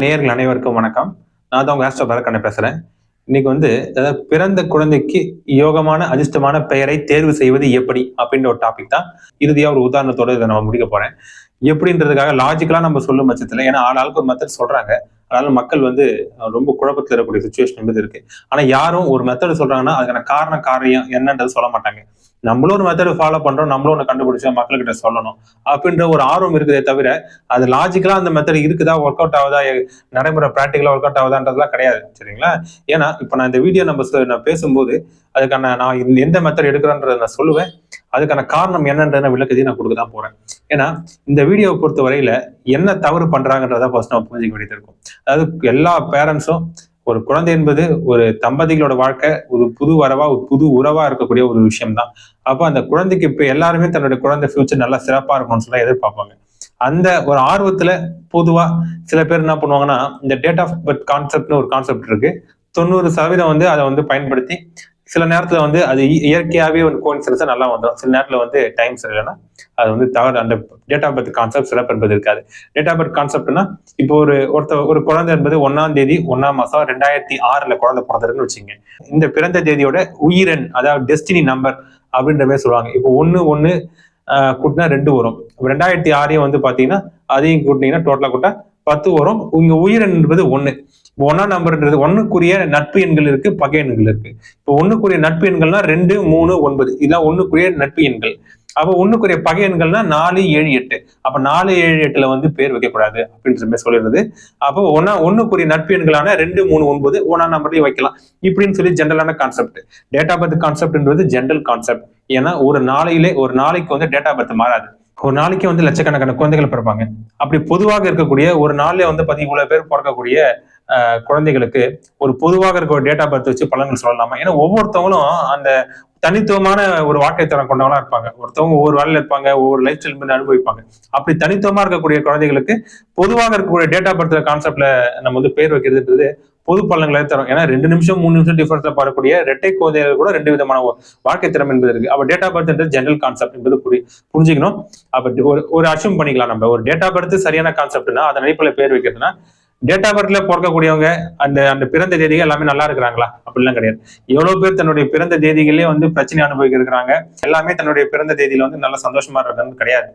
நேயர்கள் அனைவருக்கும் வணக்கம். நான் தான் உங்க ஆஸ்ட்ரோ பலக்கண்ண பேசுறேன். இன்னைக்கு வந்து அதாவது பிறந்த குழந்தைக்கு யோகமான அதிர்ஷ்டமான பெயரை தேர்வு செய்வது எப்படி அப்படின்ற ஒரு டாபிக் தான் இறுதியா ஒரு உதாரணத்தோட இதை நம்ம முடிக்க போறேன். எப்படின்றதுக்காக லாஜிக்கலா நம்ம சொல்லும் பட்சத்துல ஏன்னா ஆளாளுக்கு ஒரு மெத்தட் சொல்றாங்க. அதனால மக்கள் வந்து ரொம்ப குழப்பத்தில் இருக்கக்கூடிய சுச்சுவேஷன் என்பது இருக்கு. ஆனா யாரும் ஒரு மெத்தட் சொல்றாங்கன்னா அதுக்கான காரண காரியம் என்னன்றது சொல்ல மாட்டாங்க. நம்மளும் ஒரு மெத்தட் ஃபாலோ பண்றோம் நம்மளும் ஒன்று கண்டுபிடிச்சா மக்கள்கிட்ட சொல்லணும். அப்படின்ற ஒரு ஆர்வம் இருக்குதே தவிர அது லாஜிக்கலா அந்த மெத்தட் இருக்குதா ஒர்க் அவுட் ஆகுதா நடைமுறை ப்ராக்டிக்கலா ஒர்க் அவுட் ஆகுதான்றதுலாம் கிடையாது. சரிங்களா? ஏன்னா இப்போ நான் இந்த வீடியோ நம்ம சொ- நான் பேசும்போது அதுக்கான நான் இந்த- எந்த மெத்தட் எடுக்கிறேன்றதை நான் சொல்லுவேன். அதுக்கான காரணம் என்னன்றதை விளக்கத்தையும் நான் கொடுக்க தான் போறேன். ஏன்னா இந்த வீடியோவை பொறுத்த வரையில என்ன தவறு பண்றாங்கன்றத ஃபர்ஸ்ட் நம்ம புரிஞ்சுக்க வேண்டியது இருக்கும். அதாவது எல்லா பேரண்ட்ஸும் ஒரு குழந்தை என்பது ஒரு தம்பதிகளோட வாழ்க்கை ஒரு புது வரவா ஒரு புது உறவா இருக்கக்கூடிய ஒரு விஷயம் தான் அப்போ அந்த குழந்தைக்கு இப்ப எல்லாருமே தன்னுடைய குழந்தை ஃபியூச்சர் நல்லா சிறப்பா இருக்கும்னு சொல்லி எதிர்பார்ப்பாங்க. அந்த ஒரு ஆர்வத்துல பொதுவா சில பேர் என்ன பண்ணுவாங்கன்னா இந்த டேட் ஆஃப் பர்த் கான்செப்ட்னு ஒரு கான்செப்ட் இருக்கு. தொண்ணூறு சதவீதம் வந்து அதை வந்து பயன்படுத்தி சில நேரத்துல வந்து அது இ- இயற்கையாவே ஒரு கோயின்சிடன்ஸா நல்லா வந்துடும் சில நேரத்துல வந்து டைம் சரியில்லைன்னா அது வந்து தவறு. அந்த டேட் ஆஃப் பர்த் கான்செப்ட் சிறப்பு என்பது இருக்காது. டேட் ஆஃப் பர்த் கான்செப்ட்னா இப்போ ஒரு ஒருத்த ஒரு குழந்தை என்பது ஒன்னாம் தேதி ஒன்னாம் மாசம் ரெண்டாயிரத்தி ஆறுல குழந்தை பிறந்திருக்குன்னு வச்சுங்க இந்த பிறந்த தேதியோட உயிரன் அதாவது டெஸ்டினி நம்பர் அப்படின்ற மாதிரி சொல்லுவாங்க. இப்போ ஒன்னு ஒன்னு ஆஹ் கூட்டினா ரெண்டு வரும். ரெண்டாயிரத்தி ஆறையும் வந்து பாத்தீங்கன்னா அதையும் கூட்டினீங்கன்னா டோட்டலா கூட்டா பத்து வரும். உங்க உயிரன் என்பது ஒண்ணு. ஒன்னா நம்பர்ன்றது ஒண்ணுக்குரிய நட்பு எண்கள் இருக்கு பகை எண்கள் இருக்கு. இப்போ ஒண்ணுக்குரிய நட்பு எண்கள்னா ரெண்டு மூணு ஒன்பது. இதெல்லாம் ஒண்ணுக்குரிய நட்பு எண்கள். அப்போ ஒண்ணுக்குரிய பகை எண்கள்னா நாலு ஏழு எட்டு. அப்ப நாலு ஏழு எட்டுல வந்து பேர் வைக்கக்கூடாது அப்படின்ற மாதிரி சொல்லிடுறது. அப்போ ஒன்னா ஒண்ணுக்குரிய நட்பு எண்களான ரெண்டு மூணு ஒன்பது ஒன்னா நம்பர்லயும் வைக்கலாம். இப்படின்னு சொல்லி ஜென்ரலான கான்செப்ட் டேட் ஆஃப் பர்த் கான்செப்ட்ன்றது ஜென்ரல் கான்செப்ட் ஏன்னா ஒரு நாளையிலே ஒரு நாளைக்கு வந்து டேட் ஆஃப் பர்த் மாறாது. ஒரு நாளைக்கு வந்து லட்சக்கணக்கான குழந்தைகள் பிறப்பாங்க. அப்படி பொதுவாக இருக்கக்கூடிய ஒரு நாள்ல வந்து பாத்தீங்க இவ்வளவு பேர் பிறக்கக்கூடிய குழந்தைகளுக்கு ஒரு பொதுவாக இருக்க ஒரு டேட்டா பர்த் வச்சு பலன்கள் சொல்லலாமா? ஏன்னா ஒவ்வொருத்தவங்களும் அந்த தனித்துவமான ஒரு வாழ்க்கை தரம் கொண்டவங்களா இருப்பாங்க. ஒருத்தவங்க ஒவ்வொரு வேலையில இருப்பாங்க ஒவ்வொரு லைஃப் ஸ்டைல் வந்து அனுபவிப்பாங்க. அப்படி தனித்துவமா இருக்கக்கூடிய குழந்தைகளுக்கு பொதுவாக இருக்கக்கூடிய டேட்டா பர்த் கான்செப்ட்ல நம்ம வந்து பேர் வைக்கிறதுன்றது பொது பலன்களை தரும். ஏன்னா ரெண்டு நிமிஷம் மூணு நிமிஷம் டிஃபரன்ஸ்ல பாடக்கூடிய ரெட்டை குழந்தைகள் கூட ரெண்டு விதமான வாழ்க்கை திறம் என்பது இருக்கு. அப்ப டேட்டா பர்த் என்ற ஜென்ரல் கான்செப்ட் என்பது புரி புரிஞ்சுக்கணும். அப்ப ஒரு ஒரு அசியூம் பண்ணிக்கலாம் நம்ம. ஒரு டேட்டா பர்த் சரியான கான்செப்ட்னா அதன் அடிப்படையில் பேர் வைக்கிறதுனா டேட் ஆஃப் பர்த்ல பிறக்கக்கூடியவங்க அந்த அந்த பிறந்த தேதிகள் எல்லாமே நல்லா இருக்கிறாங்களா? அப்படிலாம் கிடையாது. எவ்வளவு பேர் தன்னுடைய பிறந்த தேதிகளே வந்து பிரச்சனை அனுபவிக்க இருக்கிறாங்க எல்லாமே தன்னுடைய பிறந்த தேதியில வந்து நல்ல சந்தோஷமா இருக்காங்கன்னு கிடையாது.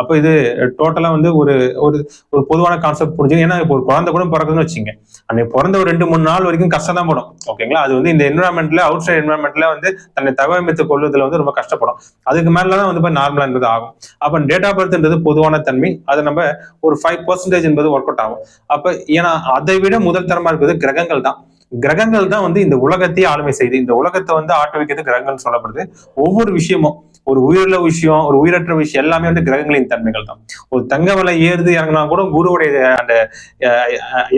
அப்போ இது டோட்டலா வந்து ஒரு ஒரு ஒரு பொதுவான கான்செப்ட் புரிஞ்சு ஏன்னா இப்போ ஒரு குழந்தை கூட பிறக்குதுன்னு வச்சுங்க அன்னைக்கு பிறந்த ஒரு ரெண்டு மூணு நாள் வரைக்கும் கஷ்டம் தான் படும் ஓகேங்களா அது வந்து இந்த என்வரான்மெண்ட்ல அவுட் சைட் என்வரான்மெண்ட்ல வந்து தன்னை தகவமைத்து கொள்வதில் வந்து ரொம்ப கஷ்டப்படும். அதுக்கு மேல தான் வந்து நார்மலா என்பது ஆகும். அப்போ டேட் ஆஃப் பர்த்ன்றது பொதுவான தன்மை. அதை நம்ம ஒரு ஃபைவ் பர்சன்டேஜ் என்பது ஒர்க் அவுட் ஆகும். அப்போ ஏன்னா அதை விட முதல் தரமா இருக்கிறது கிரகங்கள் தான் கிரகங்கள் தான் வந்து இந்த உலகத்தையே ஆளுமை செய்யுது இந்த உலகத்தை வந்து ஆட்டு வைக்கிறது கிரகங்கள் சொல்லப்படுது. ஒவ்வொரு விஷயமும் ஒரு உயிருள்ள விஷயம் ஒரு உயிரற்ற விஷயம் எல்லாமே வந்து கிரகங்களின் தன்மைகள் தான். ஒரு தங்க விலை ஏறுது இறங்கினா கூட குருவுடைய அந்த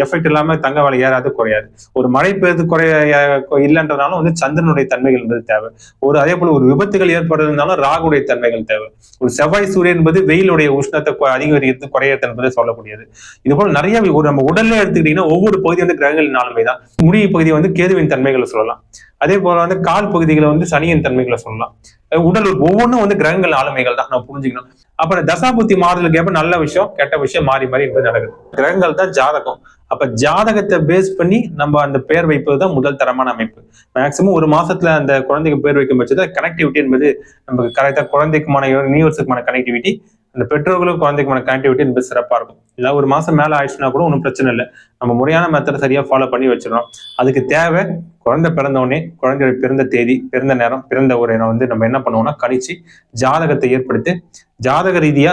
எஃபெக்ட் இல்லாம தங்க விலை ஏறாது குறையாது. ஒரு மழை பெய்து குறைய இல்லைன்றதுனாலும் வந்து சந்திரனுடைய தன்மைகள் என்பது தேவை. ஒரு அதே போல ஒரு விபத்துகள் ஏற்படுறதுனாலும் ராகுடைய தன்மைகள் தேவை. ஒரு செவ்வாய் சூரியன் என்பது வெயிலுடைய உஷ்ணத்தை அதிகரித்து அதிகரிக்கிறது குறையறது என்பதை சொல்லக்கூடியது. இது போல நிறைய ஒரு நம்ம உடல்ல எடுத்துக்கிட்டீங்கன்னா ஒவ்வொரு பகுதி வந்து கிரகங்களின் ஆளுமை தான் முடிவு பகுதி வந்து கேதுவின் தன்மைகளை சொல்லலாம். அதே போல வந்து கால் பகுதிகளை வந்து சனியின் தன்மைகளை சொல்லலாம். உடல் ஒவ்வொன்றும் வந்து கிரகங்கள் ஆளுமைகள் தான் நம்ம புரிஞ்சுக்கணும். அப்புறம் தசாபுத்தி மாறுதலுக்கு ஏற்ப நல்ல விஷயம் கெட்ட விஷயம் மாறி மாறி என்பது நடக்குது. கிரகங்கள் தான் ஜாதகம். அப்ப ஜாதகத்தை பேஸ் பண்ணி நம்ம அந்த பேர் வைப்பது தான் முதல் தரமான அமைப்பு. மேக்சிமம் ஒரு மாசத்துல அந்த குழந்தைக்கு பேர் வைக்கும் பட்சத்தில் கனெக்டிவிட்டி என்பது நமக்கு கரெக்டா குழந்தைக்குமான யூனிவர்ஸுக்குமான கனெக்டிவிட்டி அந்த பெற்றோர்களுக்கும் குழந்தைக்குமான கனெக்டிவிட்டி என்பது சிறப்பா இருக்கும். இல்லை ஒரு மாசம் மேல ஆயிடுச்சுன்னா கூட ஒன்றும் பிரச்சனை இல்லை. நம்ம முறையான மெத்தடை சரியா ஃபாலோ பண்ணி வச்சிடணும். அதுக்கு தேவை குழந்தை பிறந்தவொடனே குழந்தையோட பிறந்த தேதி பிறந்த நேரம் பிறந்த ஒரு இடம் வந்து நம்ம என்ன பண்ணுவோம்னா கழிச்சு ஜாதகத்தை ஏற்படுத்தி ஜாதக ரீதியா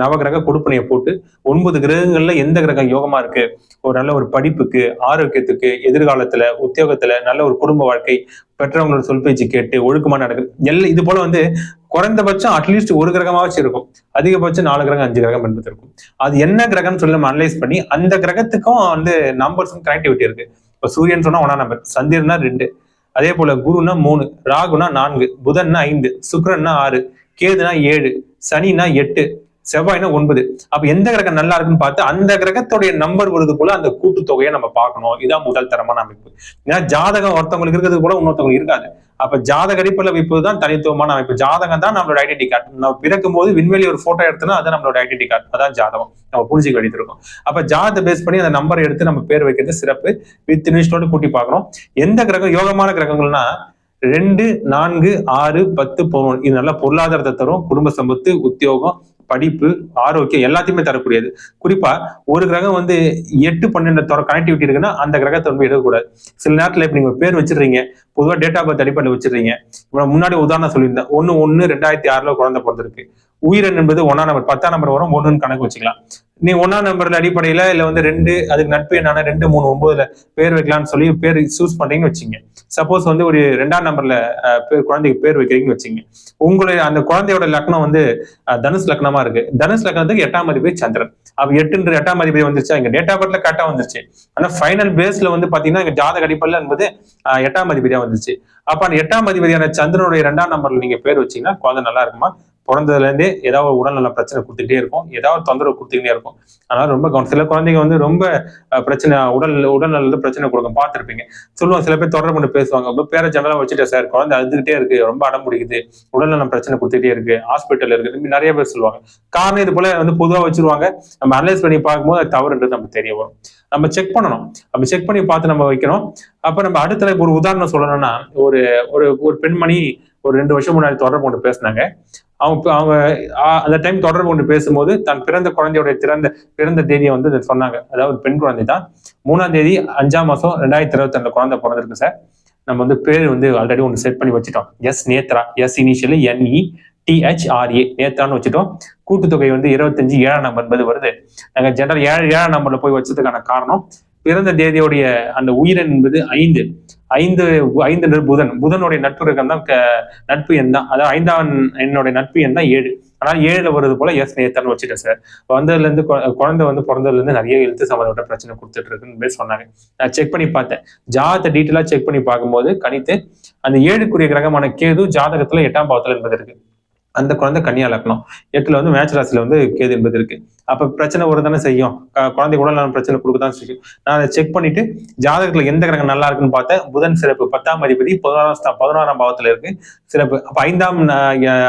நவகிரக கொடுப்பனையை போட்டு ஒன்பது கிரகங்கள்ல எந்த கிரகம் யோகமா இருக்கு ஒரு நல்ல ஒரு படிப்புக்கு ஆரோக்கியத்துக்கு எதிர்காலத்துல உத்தியோகத்துல நல்ல ஒரு குடும்ப வாழ்க்கை பெற்றவங்களோட சொல் பேச்சு கேட்டு ஒழுக்கமா நடக்குது எல்லாம் இது போல வந்து குறைந்தபட்சம் அட்லீஸ்ட் ஒரு கிரகமாச்சும் இருக்கும். அதிகபட்சம் நாலு கிரகம் அஞ்சு கிரகம் என்பது இருக்கும். அது என்ன கிரகம்னு சொல்லி நம்ம அனலைஸ் பண்ணி அந்த கிரகத்துக்கும் வந்து நம்பர்ஸும் கனெக்டிவிட்டி இருக்கு. இப்போ சூரியன் சொன்னா ஒன்னா நம்பர் சந்திரனா ரெண்டு. அதே போல குருனா மூணு ராகுனா நான்கு புதன்னா ஐந்து சுக்ரன்னா ஆறு கேதுனா ஏழு சனினா எட்டு செவ்வாய்னா ஒன்பது. அப்ப எந்த கிரகம் நல்லா இருக்குன்னு பார்த்து அந்த கிரகத்துடைய நம்பர் வருது போல அந்த கூட்டுத்தொகையை நம்ம பார்க்கணும். இதான் முதல் தரமான அமைப்பு. ஏன்னா ஜாதகம் ஒருத்தவங்களுக்கு இருக்கிறது போல இன்னொருத்தவங்களுக்கு இருக்காது. அப்ப ஜாதக அடிப்படையில் வைப்பது தான் தனித்துவமான அமைப்பு. ஜாதகம் தான் நம்மளோட ஐடென்டி கார்டு நம்ம பிறக்கும் போது விண்வெளி ஒரு போட்டோ எடுத்தோம்னா அது நம்மளோட ஐடென்டி கார்டு அதான் ஜாதகம். நம்ம புரிஞ்சுக்க வேண்டியது அப்ப ஜாதகத்தை பேஸ் பண்ணி அந்த நம்பரை எடுத்து நம்ம பேர் வைக்கிறது சிறப்பு. வித் நிமிஷத்தோடு கூட்டி பார்க்கணும். எந்த கிரகம்? யோகமான கிரகங்கள்னா ரெண்டு நான்கு ஆறு பத்து பதினொன்று. இது நல்லா பொருளாதாரத்தை தரும். குடும்ப சம்பத்து உத்தியோகம் படிப்பு ஆரோக்கியம் எல்லாத்தையுமே தரக்கூடியது. குறிப்பா ஒரு கிரகம் வந்து எட்டு பன்னெண்டு தர கனெக்டிவிட்டி இருக்குன்னா அந்த கிரகத்தை வந்து எடுக்கக்கூடாது. சில நேரத்துல இப்ப நீங்க பேர் வச்சிடுறீங்க பொதுவாக டேட் ஆஃப் பர்த் அடிப்படையில் வச்சிடுறீங்க. இப்போ முன்னாடி உதாரணம் சொல்லியிருந்தேன். ஒன்னு ஒன்னு ரெண்டாயிரத்தி ஆறுல குழந்தை பிறந்திருக்கு. உயிரன் என்பது ஒன்னா நம்பர் பத்தாம் நம்பர் வரும் ஒன்றுன்னு கணக்கு வச்சுக்கலாம். நீ ஒன்னா நம்பர்ல அடிப்படையில இல்ல வந்து ரெண்டு அதுக்கு நட்பு என்னான ரெண்டு மூணு ஒன்பதுல பேர் வைக்கலாம்னு சொல்லி பேர் சூஸ் பண்றீங்கன்னு வச்சுங்க. சப்போஸ் வந்து ஒரு ரெண்டாம் நம்பர்ல பேர் குழந்தைக்கு பேர் வைக்கிறீங்கன்னு வச்சுங்க. உங்களுடைய அந்த குழந்தையோட லக்னம் வந்து தனுஷ் லக்னமா இருக்கு. தனுஷ் லக்னத்துக்கு எட்டாம் அதிபதி சந்திரன். அப்ப எட்டுன்ற எட்டாம் அதிபதி வந்துருச்சு? இங்க டேட் ஆஃப் பர்த்ல கரெக்டா வந்துருச்சு. ஆனா ஃபைனல் பேஸ்ல வந்து பாத்தீங்கன்னா இங்க ஜாதக அடிப்படையில் என்பது எட்டாம் அதிபதியா வந்துருச்சு. அப்ப அந்த எட்டாம் அதிபதியான சந்திரனுடைய இரண்டாம் நம்பர்ல நீங்க பேர் வச்சீங்கன்னா குழந்தை நல்லா இருக்குமா? பிறந்ததுல இருந்தே ஏதாவது ஒரு உடல்நல பிரச்சனை கொடுத்துக்கிட்டே இருக்கும். ஏதாவது தொந்தரவு கொடுத்துக்கிட்டே இருக்கும். அதனால ரொம்ப கவனம். சில குழந்தைங்க வந்து ரொம்ப பிரச்சனை உடல் உடல்நல பிரச்சனை கொடுக்கும். பார்த்துருப்பீங்க. சொல்லுவாங்க சில பேர் தொடர்பு கொண்டு பேசுவாங்க. உங்க பேர ஜெனரலா வச்சுட்டேன் சார். குழந்தை அழுதுகிட்டே இருக்கு. ரொம்ப அடம் பிடிக்குது. உடல்நலம் பிரச்சனை கொடுத்துட்டே இருக்கு. ஹாஸ்பிட்டல் இருக்கு இப்படி நிறைய பேர் சொல்லுவாங்க. காரணம் இது போல வந்து பொதுவா வச்சிருவாங்க. நம்ம அனலைஸ் பண்ணி பார்க்கும்போது அது தவறுன்றது நமக்கு தெரிய வரும். நம்ம செக் பண்ணணும். நம்ம செக் பண்ணி பார்த்து நம்ம வைக்கணும். அப்ப நம்ம அடுத்த ஒரு உதாரணம் சொல்லணும்னா ஒரு ஒரு ஒரு பெண்மணி ஒரு ரெண்டு வருஷம் முன்னாடி தொடர்பு கொண்டு பேசினாங்க. அவங்க அவங்க அந்த டைம் தொடர்பு கொண்டு பேசும்போது தன் பிறந்த குழந்தையுடைய திறந்த பிறந்த தேதியை வந்து சொன்னாங்க. அதாவது பெண் குழந்தை தான். மூணாம் தேதி அஞ்சாம் மாசம் ரெண்டாயிரத்தி இருபத்தி ரெண்டு குழந்தை பிறந்திருக்கு சார் நம்ம வந்து பேர் வந்து ஆல்ரெடி ஒன்று செட் பண்ணி வச்சுட்டோம். S Netra. S initially N E T H R A நேத்ரான்னு வச்சுட்டோம். கூட்டுத்தொகை வந்து இருபத்தஞ்சு ஏழாம் நம்பர் என்பது வருது. நாங்கள் ஜெனரல் ஏழு ஏழாம் நம்பர்ல போய் வச்சதுக்கான காரணம் பிறந்த தேதியுடைய அந்த உயிரன் என்பது ஐந்து. ஐந்து ஐந்து புதன். புதனுடைய நட்புரகம் தான் க- நட்பு எண் தான். அதாவது ஐந்தாம் என்னுடைய நட்பு எண் தான் ஏழு. ஆனால் ஏழுல வருது போல எஸ் நேத்தன் வச்சுட்டேன் சார் வந்ததுல இருந்து குழந்தை வந்து பிறந்ததுல இருந்து நிறைய எழுத்து சம்மந்தப்பட்ட பிரச்சனை கொடுத்துட்டு இருக்குன்னு பேர் சொன்னாங்க நான் செக் பண்ணி பார்த்தேன். ஜாதகத்தை டீட்டெயிலா செக் பண்ணி பார்க்கும்போது கணித்து அந்த ஏழுக்குரிய கிரகமான கேது ஜாதகத்துல எட்டாம் பாவத்துல என்பது இருக்கு. அந்த குழந்தை கன்னியா லக்னம் எட்டுல வந்து மேட்ச் ராசியில வந்து கேது என்பது இருக்கு. அப்ப பிரச்சனை ஒரு தானே செய்யும். குழந்தை கூட நான் பிரச்சனை கொடுக்க தான் செய்யும். நான் அதை செக் பண்ணிட்டு ஜாதகத்துல எந்த கிரகம் நல்லா இருக்குன்னு பார்த்தேன். புதன் சிறப்பு பத்தாம் அதிபதி பதினோராம் பதினாறாம் பதினோராம் பாவத்துல இருக்கு. சிறப்பு. அப்ப ஐந்தாம்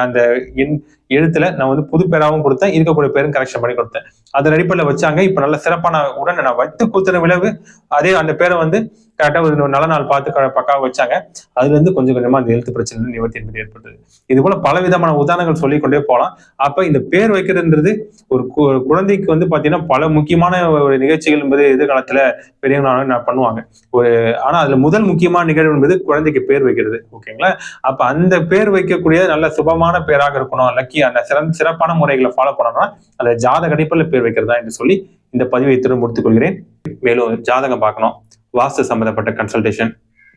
அந்த எண் எழுத்துல நான் வந்து புது பேராவும் கொடுத்தேன். இருக்கக்கூடிய பேரும் கரெக்ஷன் பண்ணி கொடுத்தேன். அதன் அடிப்படையில் வச்சாங்க. இப்ப நல்ல சிறப்பான உடனே நான் வைத்து கொடுத்த விளைவு. அதே அந்த பேரை வந்து கரெக்டாக ஒரு நல்ல நாள் பார்த்து க- பக்காவா வச்சாங்க. அதுல இருந்து கொஞ்சம் கொஞ்சமா அந்த எழுத்து பிரச்சனை நிவர்த்தி என்பது ஏற்பட்டது. இது போல பல விதமான உதாரணங்கள் சொல்லிக்கொண்டே போகலாம். அப்ப இந்த பேர் வைக்கிறதுன்றது ஒரு கு- குழந்தைக்கு வந்து பாத்தீங்கன்னா பல முக்கியமான ஒரு நிகழ்ச்சிகள் என்பது எதிர்காலத்துல பெரியவங்களான பண்ணுவாங்க. ஒரு ஆனா அதுல முதல் முக்கியமான நிகழ்வு என்பது குழந்தைக்கு பேர் வைக்கிறது. ஓகேங்களா? அப்ப அந்த பேர் வைக்கக்கூடிய நல்ல சுபமான பேராக இருக்கணும் லக்கி அந்த சிறந்த சிறப்பான முறைகளை ஃபாலோ பண்ணணும்னா அந்த ஜாதக அடிப்படையில் பேர் வைக்கிறதா என்று சொல்லி இந்த பதிவை இத்துடன் முடித்துக் கொள்கிறேன். மேலும் ஜாதகம் பார்க்கணும். வாஸ்து சம்பந்தப்பட்ட கன்சல்டேஷன்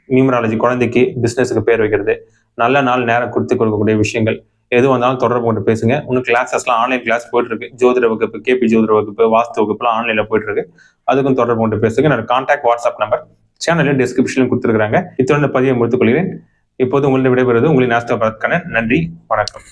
நியூமராலஜி குழந்தைக்கு பிஸ்னஸுக்கு பேர் வைக்கிறது நல்ல நாள் நேரம் கொடுத்து கொடுக்கக்கூடிய விஷயங்கள். எது வந்தாலும் தொடர்பு கொண்டு பேசுங்க. இன்னும் கிளாஸஸ்லாம் ஆன்லைன் கிளாஸ் போயிட்டு இருக்கு ஜோதிட வகுப்பு கேபி ஜோதிட வகுப்பு வாஸ்து வகுப்புலாம் ஆன்லைன்ல போயிட்டு இருக்கு அதுக்கும் தொடர்பு கொண்டு பேசுங்க. என்னோட கான்டாக்ட் வாட்ஸ்அப் நம்பர் சேனலில் டிஸ்கிரிப்ஷனில் கொடுத்துருக்காங்க இத்தனை பதிவை முடித்துக் கொள்கிறேன். இப்போது உங்களிடம் விடைபெறுவது உங்களின் ஆஸ்தோ பரத்கண்ணன் நன்றி வணக்கம்.